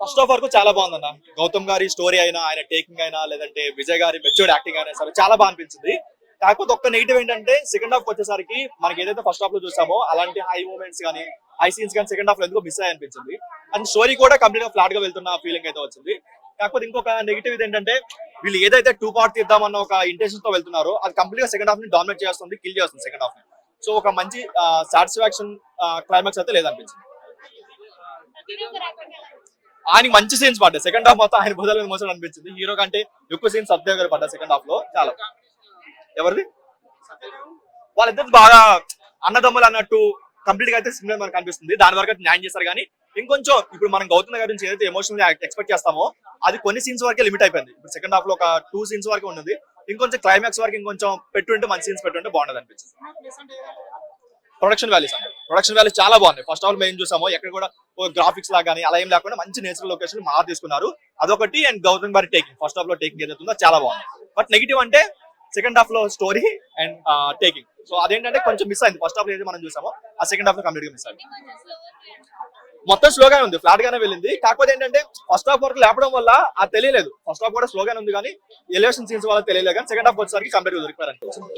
First of వరకు చాలా బాగుందన్న. గౌతమ్ గారి స్టోరీ అయినా ఆయన టేకింగ్ అయినా లేదంటే విజయ్ గారి మెచ్యూర్డ్ యాక్టింగ్ అయినా సరే చాలా బాగా అనిపించింది. కాకపోతే ఒక్క నెగిటివ్ ఏంటంటే సెకండ్ హాఫ్ వచ్చేసరికి మనకి ఏదైతే ఫస్ట్ హాఫ్లో చూసామో అలాంటి హై మూమెంట్స్ కానీ హై సీన్స్ కానీ సెకండ్ హాఫ్లో ఎందుకో మిస్ అయ్యి అనిపించింది. అండ్ స్టోరీ కూడా కంప్లీట్గా ఫ్లాట్గా వెళ్తున్న ఫీలింగ్ అయితే వచ్చింది. కాకపోతే ఇంకొక నెగిటివ్ ఇది ఏంటంటే వీళ్ళు ఏదైతే టూ పార్ట్ తీద్దామన్న ఒక ఇంటెన్షన్తో వెళ్తున్నారో అది కంప్లీట్గా సెకండ్ హాఫ్ని డామినేట్ చేస్తుంది కిల్ చేస్తుంది సెకండ్ హాఫ్ని. సో ఒక మంచి సాటిస్ఫాక్షన్ క్లైమాక్స్ అయితే లేదనిపించింది. ఆయనకి మంచి సీన్స్ పడ్డాయి. సెకండ్ హాఫ్ మొత్తం ఆయన బుధల మీద మోసం అనిపించింది. హీరో కంటే ఎక్కువ సీన్స్ సత్య గారు పడ్డా సెకండ్ హాఫ్లో. చాలా. ఎవరిది? వాళ్ళిద్దరు బాగా అన్నదమ్ములు అన్నట్టు కంప్లీట్గా అయితే సినిమా మనకు కనిపిస్తుంది దాని వరకు న్యాయం చేస్తారు కానీ ఇంకొంచెం ఇప్పుడు మనం గౌతమ్ గారి నుంచి ఏదైతే ఎమోషనల్ ఎక్స్పెక్ట్ చేస్తామో అది కొన్ని సీన్స్ వరకే లిమిట్ అయిపోయింది. ఇప్పుడు సెకండ్ హాఫ్లో ఒక టూ సీన్స్ వరకు ఉన్నది. ఇంకొంచెం క్లైమాక్స్ వరకు ఇంకొంచెం పెట్టుంటే మంచి సీన్స్ పెట్టుంటే బాగుండదు అనిపించింది. ప్రొడక్షన్ వాల్యూస్ అండి ప్రొడక్షన్ వాల్యూస్ చాలా బాగున్నాయి. ఫస్ట్ ఆఫ్ ఆల్ మేము చూసాము. ఎక్కడ కూడా గ్రాఫిక్స్ లాగా కానీ అలా ఏం లేకుండా మంచి నేచురల్ లొకేషన్ మా తీసుకున్నారు. అదొకటి అండ్ గౌతమ్ గారి టేకింగ్ ఫస్ట్ హాఫ్లో టేకింగ్ ఏదైతుందో చాలా బాగుంది. బట్ నెగిటివ్ అంటే సెకండ్ హాఫ్లో స్టోరీ అండ్ టేకింగ్ సో అదేంటంటే కొంచెం మిస్ అయింది. ఫస్ట్ హాఫ్లో ఏదైతే మనం చూసామో ఆ సెకండ్ హాఫ్లో కంప్లీట్గా మిస్ అయింది. మొత్తం స్లోగానే ఉంది. ఫ్లాట్ గానే వెళ్ళింది. కాకపోతే ఏంటంటే ఫస్ట్ హాఫ్ వరకు లేపడం వల్ల ఆ తెలియలేదు. ఫస్ట్ హాఫ్ కూడా స్లోగానే ఉంది కానీ ఎలివేషన్ సీన్స్ వల్ల తెలియలేదు కానీ సెకండ్ హాఫ్ వచ్చేసరికి కంప్లీట్గా దొరికిపోయారు అనిపించింది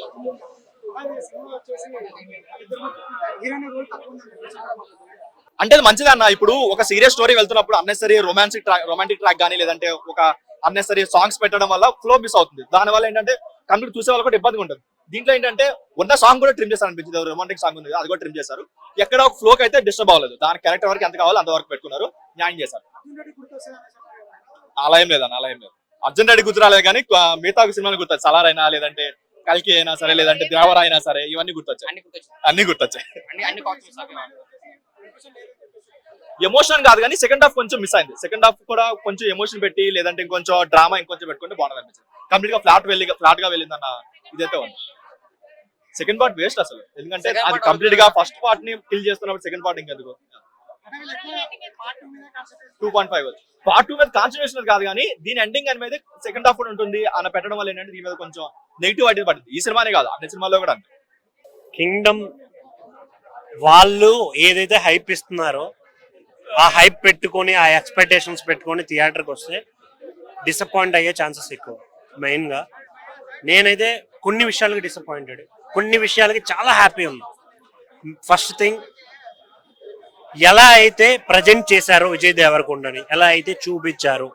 అంటే అది మంచిది అన్న. ఇప్పుడు ఒక సీరియస్ స్టోరీ వెళ్తున్నప్పుడు unnecessary romantic track romantic track కానీ లేదంటే ఒక అన్నెసరీ సాంగ్స్ పెట్టడం వల్ల ఫ్లో మిస్ అవుతుంది. దాని వల్ల ఏంటంటే కంప్లీట్ చూసే వాళ్ళు కూడా ఇబ్బందిగా ఉంటుంది. దీంట్లో ఏంటంటే ఉన్న సాంగ్ కూడా ట్రిమ్ చేస్తారు అనిపించింది. రొమాంటిక్ సాంగ్ ఉంది అది కూడా ట్రిమ్ చేశారు. ఎక్కడ ఒక ఫ్లోకి అయితే డిస్టర్బ్ అవ్వలేదు. దాని క్యారెక్టర్ వరకు ఎంత కావాలో అంతవరకు పెట్టుకున్నారు. న్యాయం చేశారు. అలా ఏం లేదన్న అలా ఏం లేదు. అర్జున్ రెడ్డి గుర్తురాలేదు కానీ ఆ, మిగతా సినిమాలు గుర్తొచ్చాయి. సలార్ అయినా లేదంటే కల్కి అయినా సరే లేదంటే దేవర అయినా సరే ఇవన్నీ గుర్తొచ్చాయి. అన్ని గుర్తొచ్చింది అన్ని గుర్తొచ్చాయి అన్ని అన్ని కాస్ట్యూమ్స్ అవి ఎమోషన్ కాదు కానీ సెకండ్ హాఫ్ కొంచెం మిస్ అయింది. సెకండ్ హాఫ్ కూడా కొంచెం ఎమోషన్ పెట్టి లేదంటే ఇంకొంచెం డ్రామా ఇంకొంచెం పెట్టుకుంటే బాగుంది అనిపించింది. కంప్లీట్గా ఫ్లాట్ వెళ్ళి ఫ్లాట్గా వెళ్ళిందన్న ఇదైతే ఉంది. సెకండ్ పార్ట్ వేస్ట్ అసలు. ఎందుకంటే Second అది కంప్లీట్గా ఫస్ట్ పార్ట్ని కిల్ చేస్తున్నప్పుడు సెకండ్ పార్ట్ ఇంకెందుకు? Two point five part two మీద కాన్సన్ట్రేషన్ కాదు కానీ దీని ఎండింగ్ అనేది సెకండ్ హాఫ్ కూడా ఉంటుంది అన్న పెట్టడం వల్ల ఏంటంటే దీని మీద కొంచెం నెగిటివ్ అయితే పడుతుంది ఈ సినిమానే కాదు అన్ని సినిమాల్లో కూడా అంతే. కింగ్డమ్ వాళ్ళు ఏదైతే హైప్ ఇస్తున్నారో ఆ హైప్ పెట్టుకొని ఆ ఎక్స్పెక్టేషన్స్ పెట్టుకొని థియేటర్కి వస్తే డిసప్పాయింట్ అయ్యే ఛాన్సెస్ ఎక్కువ మెయిన్గా నేనైతే కొన్ని విషయాలకి డిసప్పాయింటెడ్ కొన్ని విషయాలకి చాలా హ్యాపీ ఉంది ఫస్ట్ థింగ్ ఎలా అయితే ప్రజెంట్ చేశారో విజయ్ దేవరకొండని ఎలా అయితే చూపించారు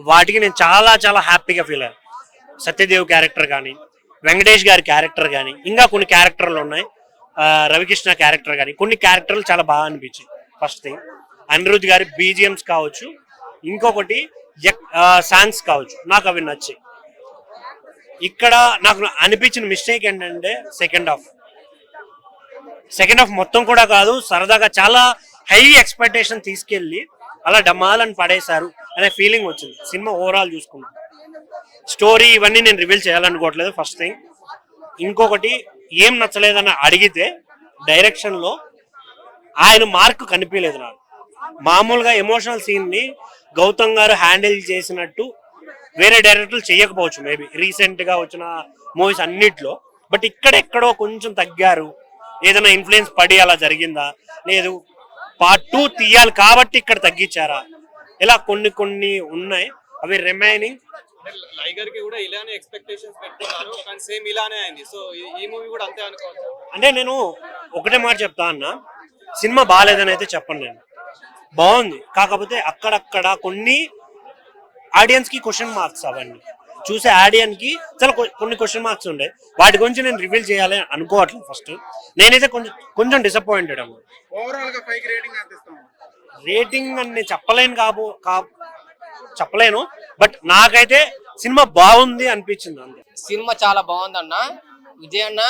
వాటికి నేను చాలా చాలా హ్యాపీగా ఫీల్ అయ్యాను సత్యదేవ్ క్యారెక్టర్ కానీ వెంకటేష్ గారి క్యారెక్టర్ కానీ ఇంకా కొన్ని క్యారెక్టర్లు ఉన్నాయి. రవికృష్ణ క్యారెక్టర్ కానీ కొన్ని క్యారెక్టర్లు చాలా బాగా అనిపించాయి. First thing. అనిరుద్ గారి బీజిఎమ్స్ కావచ్చు. ఇంకొకటి సాంగ్స్ కావచ్చు. నాకు అవి నచ్చాయి. ఇక్కడ నాకు అనిపించిన మిస్టేక్ ఏంటంటే సెకండ్ హాఫ్. సెకండ్ హాఫ్ మొత్తం కూడా కాదు సరదాగా చాలా హై ఎక్స్పెక్టేషన్ తీసుకెళ్ళి అలా డమాలని పడేశారు అనే ఫీలింగ్ వచ్చింది. సినిమా ఓవరాల్ చూసుకున్నాను స్టోరీ ఇవన్నీ నేను రివీల్ చేయాలనుకోవట్లేదు ఫస్ట్ థింగ్. ఇంకొకటి ఏం నచ్చలేదని అడిగితే డైరెక్షన్లో ఆయన మార్క్ కనిపించలేదు నాకు. మామూలుగా ఎమోషనల్ సీన్ని గౌతమ్ గారు హ్యాండిల్ చేసినట్టు వేరే డైరెక్టర్లు చేయకపోవచ్చు. మేబీ రీసెంట్గా వచ్చిన మూవీస్ అన్నిట్లో. బట్ ఇక్కడెక్కడో కొంచెం తగ్గారు. ఏదైనా ఇన్ఫ్లుయెన్స్ పడి అలా జరిగిందా? లేదు. పార్ట్ టూ తీయాలి కాబట్టి ఇక్కడ తగ్గించారా? ఇలా కొన్ని కొన్ని ఉన్నాయి. అవి రిమైనింగ్ లైగర్కి కూడా ఇలానే ఎక్స్పెక్టేషన్స్ పెట్టుకున్నారు కానీ సేమ్ ఇలానే అయింది. సో ఈ మూవీ కూడా అంతే అనుకోవచ్చు అంటే నేను ఒకటే మాట చెప్తా అన్న సినిమా బాగాలేదని అయితే చెప్పను నేను. బాగుంది. కాకపోతే అక్కడక్కడ కొన్ని ఆడియన్స్కి క్వశ్చన్ మార్క్స్ అవన్నీ. చూసే ఆడియన్స్కి చాలా కొన్ని క్వశ్చన్ మార్క్స్ ఉండే. వాటి గురించి నేను రివీల్ చేయాలి అనుకోవట్లేదు ఫస్ట్ నేనైతే కొంచెం కొంచెం డిసప్పాయింటెడ్ అమ్మ. ఓవరాల్గా పైకి రేటింగ్ అని నేను చెప్పలేను కాబో చెప్పలేను బట్ నాకైతే సినిమా బాగుంది అనిపించింది అంతే. సినిమా చాలా బాగుంది అన్న విజయ్ అన్న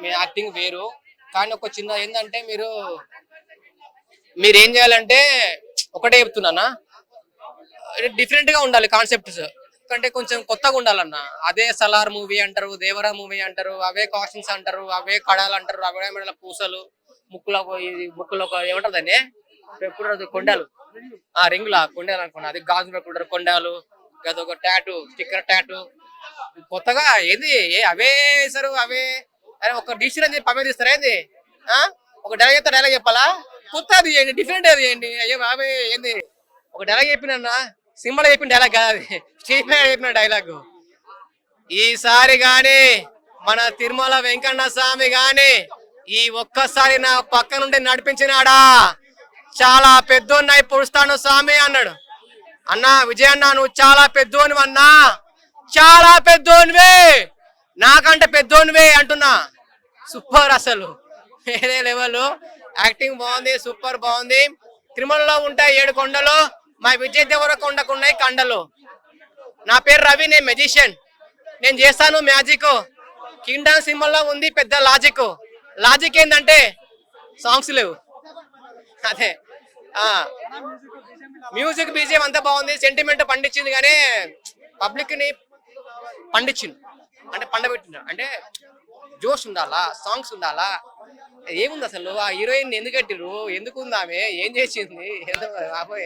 మీ యాక్టింగ్ వేరు. కానీ ఒక చిన్న ఏంటంటే మీరు మీరు ఏం చేయాలంటే ఒకటే చెప్తున్నానా డిఫరెంట్గా ఉండాలి కాన్సెప్ట్స్ అంటే కొంచెం కొత్తగా ఉండాలన్న. అదే సలార్ మూవీ అంటారు దేవరా మూవీ అంటారు అవే కాస్ట్యూమ్స్ అంటారు అవే కడాలు అంటారు అవే మెడల పూసలు ముక్కులో ఇది ముక్కులో ఏమంటారు దాన్ని? పెట్టుకుంటారు కొండాలు. ఆ రింగులా? కొండాలు అనుకున్నా. అది గాజు పెట్టుకుంటారు కొండాలు అదొక టాటూ స్టిక్కర్ టాటూ. కొత్తగా ఏంది? ఏ అవే వేస్తారు అవే. అరే ఒక డిసిషన్ అని చెప్పి అవే తీస్తారా ఏంది? ఆ? ఒక డైలాగ్ చెప్తా డైలాగ్ చెప్పాలా? కొత్త అది చేయండి డిఫరెంట్ అది చేయండి అయ్యో అవే ఏంది? ఒక డైలాగ్ చెప్పిన సినిమాలో చెప్పిన డైలాగ్ కాదు అది. మీద చెప్పిన డైలాగ్ ఈసారి గాని మన తిరుమల వెంకన్న స్వామి గాని ఈ ఒక్కసారి నా పక్క నుండి నడిపించినాడా? చాలా పెద్దోన్నై పొడుస్తాను స్వామి అన్నాడు. అన్నా విజయన్న నువ్వు చాలా పెద్దోనివి అన్నా. చాలా పెద్దోనివే. నాకంటే పెద్దోనివే అంటున్నా. సూపర్ అసలు. వేరే లెవెల్ యాక్టింగ్ బాగుంది సూపర్ బాగుంది. తిరుమలలో ఉంటాయి ఏడు కొండలు. మా విజయ్ దేవరకు ఉన్నాయి కండలు. నా పేరు రవి నేను మెజిషియన్ నేను చేస్తాను మ్యాజిక్ కింగ్డమ్ సినిమాలో ఉంది పెద్ద లాజిక్ లాజిక్ ఏంటంటే సాంగ్స్ లేవు. అదే. మ్యూజిక్ బీజియం అంతా బాగుంది. సెంటిమెంట్ పండించింది కానీ పబ్లిక్ని పండించింది అంటే పండబెట్టిండు అంటే జోష్ ఉండాలా? సాంగ్స్ ఉండాలా? ఏముంది అసలు? ఆ హీరోయిన్ ఎందుకు కట్టిరు ఎందుకు ఉంది ఆమె? ఏం చేసింది? ఏదో అవే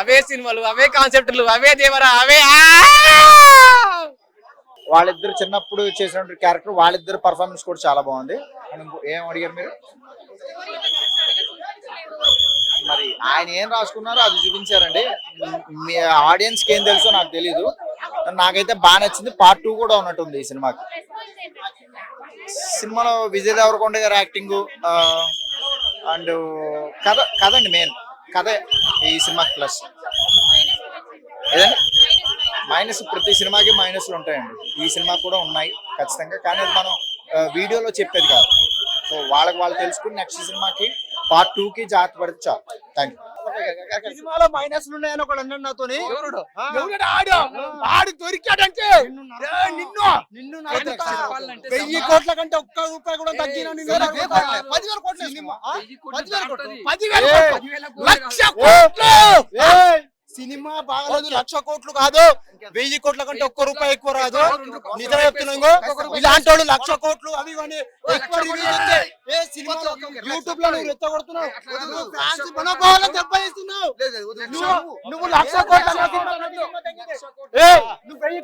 అవే సినిమాలు అవే కాన్సెప్ట్లు అవే దేవరా అవే వాళ్ళిద్దరు చిన్నప్పుడు చేసినటువంటి క్యారెక్టర్ వాళ్ళిద్దరు పర్ఫార్మెన్స్ కూడా చాలా బాగుంది. ఏం అడిగారు మీరు? మరి ఆయన ఏం రాసుకున్నారో అది చూపించారండి. మీ ఆడియన్స్కి ఏం తెలుసో నాకు తెలీదు. నాకైతే బాగా నచ్చింది. పార్ట్ టూ కూడా ఉన్నట్టుంది ఈ సినిమాకి. సినిమాలో విజయ్ దేవరకొండ గారి యాక్టింగ్ అండ్ కథ కథ అండి మెయిన్ కథ ఈ సినిమాకి ప్లస్ ఏదండి? మైనస్ ప్రతి సినిమాకి మైనస్లు ఉంటాయండి. ఈ సినిమా కూడా ఉన్నాయి ఖచ్చితంగా. కానీ అది మనం వీడియోలో చెప్పేది కాదు. సో వాళ్ళకి వాళ్ళు తెలుసుకుని నెక్స్ట్ సినిమాకి పార్ట్ టూ కి జాగ్రత్త పడితే చాలు థ్యాంక్ యూ సినిమాలో మైనస్లు ఉన్నాయని ఒకడు అన్నాడు నాతోని. ఎవడు ఆడు? ఆడు దొరికాడంటే. ఏ, నిన్ను? నిన్ను వెయ్యి కోట్ల కంటే ఒక్క రూపాయి కూడా తగ్గిన నిన్ను పదివేల కోట్లు? పదివేల కోట్లు. పదివేల కోట్లు. లక్ష కోట్లు. సినిమా బాగాలేదు లక్ష కోట్లు కాదు. వెయ్యి కోట్ల కంటే ఒక్క రూపాయి ఎక్కువ రాదు. నిజం చెప్తున్నాను ఇలాంటి వాళ్ళు లక్ష కోట్లు అవి ఇవన్నీ ఎక్కువ యూట్యూబ్లో నువ్వు రెచ్చగొడుతున్నావు నువ్వు fans మనోభావాలను దెబ్బతీస్తున్నావు. నువ్వు నువ్వు లక్ష కోట్ల నువ్వు వెయ్యి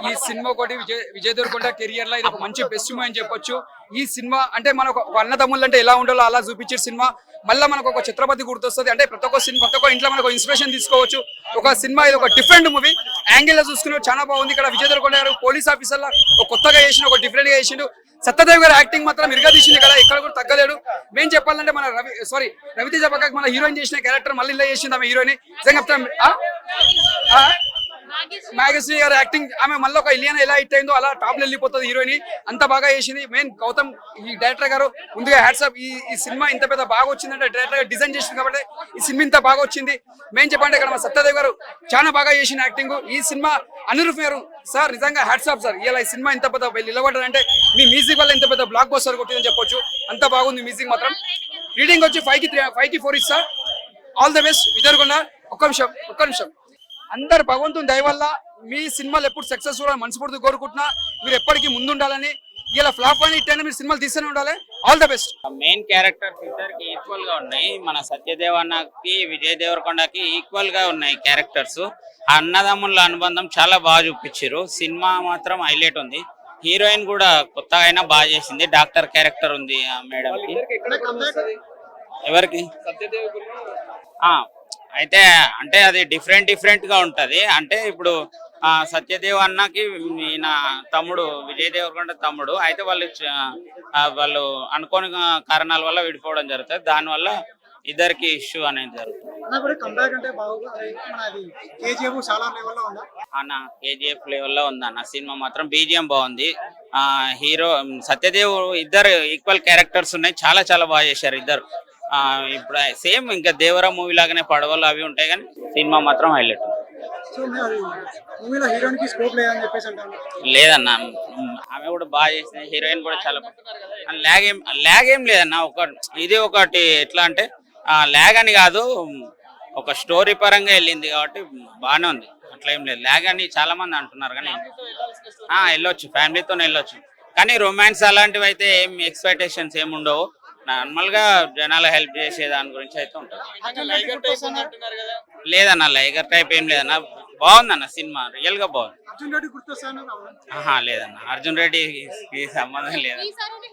ఈ సినిమా ఒకటి విజయ్ విజయ్ దేవరకొండ కెరియర్లో ఇది ఒక మంచి బెస్ట్ మూవీ అని చెప్పొచ్చు ఈ సినిమా అంటే మన ఒక అన్నదమ్ములు అంటే ఎలా ఉండాలో అలా చూపించే సినిమా మళ్ళీ మనకు ఒక ఛత్రపతి గుర్తొస్తుంది. అంటే ప్రతి ఒక్క సినిమా ప్రతి ఒక్క ఇంట్లో మనకు ఇన్స్పిరేషన్ తీసుకోవచ్చు. ఒక సినిమా ఇది ఒక డిఫరెంట్ మూవీ యాంగిల్లో చూసుకుని చాలా బాగుంది. ఇక్కడ విజయ్ దేవరకొండ గారు పోలీస్ ఆఫీసర్లా ఒక కొత్తగా చేసిన ఒక డిఫరెంట్గా చేసిండు. సత్యదేవ్ గారి యాక్టింగ్ మాత్రం ఇరుగా తీసింది కదా ఇక్కడ కూడా తగ్గలేడు. మేము చెప్పాలంటే మన రవి సారీ రవితేజ పక్కకి మన హీరోయిన్ చేసిన క్యారెక్టర్ మళ్ళీ ఇలా చేసింది ఆమె హీరోయిన్ నిజంగా చెప్తాను గారు యాక్టింగ్ ఆమె మళ్ళీ ఒక ఇలియన్ ఎలా హిట్ అయిందో అలా టాప్లో వెళ్ళిపోతుంది హీరోయిన్ అంత బాగా చేసింది. మెయిన్ గౌతమ్ ఈ డైరెక్టర్ గారు ముందుగా హ్యాట్సాప్ ఈ ఈ సినిమా ఇంత పెద్ద బాగా వచ్చిందంటే డైరెక్టర్ గారు డిజైన్ చేసింది కాబట్టి ఈ సినిమా ఇంత బాగా వచ్చింది. మెయిన్ చెప్పండి ఇక్కడ మా సత్యదేవ్ గారు చాలా బాగా చేసిన యాక్టింగ్ ఈ సినిమా అనిరుఫ్ గారు సార్ నిజంగా హ్యాట్సాప్ సార్ ఇలా ఈ సినిమా ఇంత పెద్ద నిలబడ్డారంటే మీ మ్యూజిక్ వల్ల ఇంత పెద్ద బ్లాక్ బస్టర్ కొట్టిందని చెప్పొచ్చు. అంత బాగుంది మ్యూజిక్ మాత్రం. రీడింగ్ వచ్చి ఫైవ్కి త్రీ ఫైవ్కి ఫోర్ ఇస్తా. ఆల్ ద బెస్ట్ విదర్గొండ ఒక్క నిమిషం ఒక్క నిమిషం. అందరు భగవంతుని దయ వల్ల మీ సినిమాలు ఎప్పుడు సక్సెస్ఫుల్ అని మనస్ఫూర్తి కోరుకుంటున్నా. మీరు ఎప్పటికీ ముందుండాలని. ఇలా ఫ్లాప్ అని ఇట్లా మీరు సినిమాలు తీస్తూనే ఉండాలి. All the best main characters ఇద్దరికి ఈక్వల్గా ఉన్నాయి. మన సత్యదేవ్ అన్నకి విజయ్ దేవరకొండకి ఈక్వల్గా ఉన్నాయి క్యారెక్టర్స్ అన్నదమ్ముల అనుబంధం చాలా బాగా చూపించారు. సినిమా మాత్రం హైలైట్ ఉంది. హీరోయిన్ కూడా కొత్తగా అయినా బాగా చేసింది. డాక్టర్ క్యారెక్టర్ ఉంది ఆ మేడం కి ఎవరికి? ఆ అయితే అంటే అది డిఫరెంట్ డిఫరెంట్గా ఉంటది. అంటే ఇప్పుడు ఆ సత్యదేవ్ అన్నకి ఈయన తమ్ముడు విజయ్ దేవరకొండ తమ్ముడు అయితే వాళ్ళు వాళ్ళు అనుకోని కారణాల వల్ల విడిపోవడం జరుగుతుంది. దానివల్ల ఇద్దరికి ఇష్యూ అనేది జరుగుతుంది. అన్న కేజీఎఫ్ లెవెల్లో ఉంది? అన్న సినిమా మాత్రం బీజిఎం బాగుంది. ఆ హీరో సత్యదేవ్ ఇద్దరు ఈక్వల్ క్యారెక్టర్స్ ఉన్నాయి. చాలా చాలా బాగా చేశారు ఇద్దరు. ఇప్పుడు సేమ్ ఇంకా దేవరా మూవీ లాగానే పడవలు అవి ఉంటాయి కానీ సినిమా మాత్రం హైలైట్. లేదన్న ఆమె కూడా బాగా చేసింది హీరోయిన్ కూడా చాలా ల్యాగ్ ఏం ల్యాగ్ ఏం లేదన్న ఒక ఇది ఒకటి ఎట్లా అంటే ల్యాగ్ అని కాదు ఒక స్టోరీ పరంగా వెళ్ళింది కాబట్టి బాగానే ఉంది. అట్లా ఏం లేదు. ల్యాగ్ అని చాలా మంది అంటున్నారు కానీ వెళ్ళొచ్చు ఫ్యామిలీతో వెళ్ళొచ్చు. కానీ రొమాన్స్ అలాంటివి అయితే ఏం ఎక్స్పెక్టేషన్స్ ఏమి ఉండవు నార్మల్గా జనాలు హెల్ప్ చేసే దాని గురించి అయితే ఉంటుంది. లేదన్న లైగర్ టైప్ ఏం లేదన్న. బాగుందన్న సినిమా రియల్గా బాగుంది. అర్జున్ రెడ్డి గుర్తొస్తాను ఆహా లేదన్న. అర్జున్ రెడ్డి సంబంధం లేదన్న. ఈసారి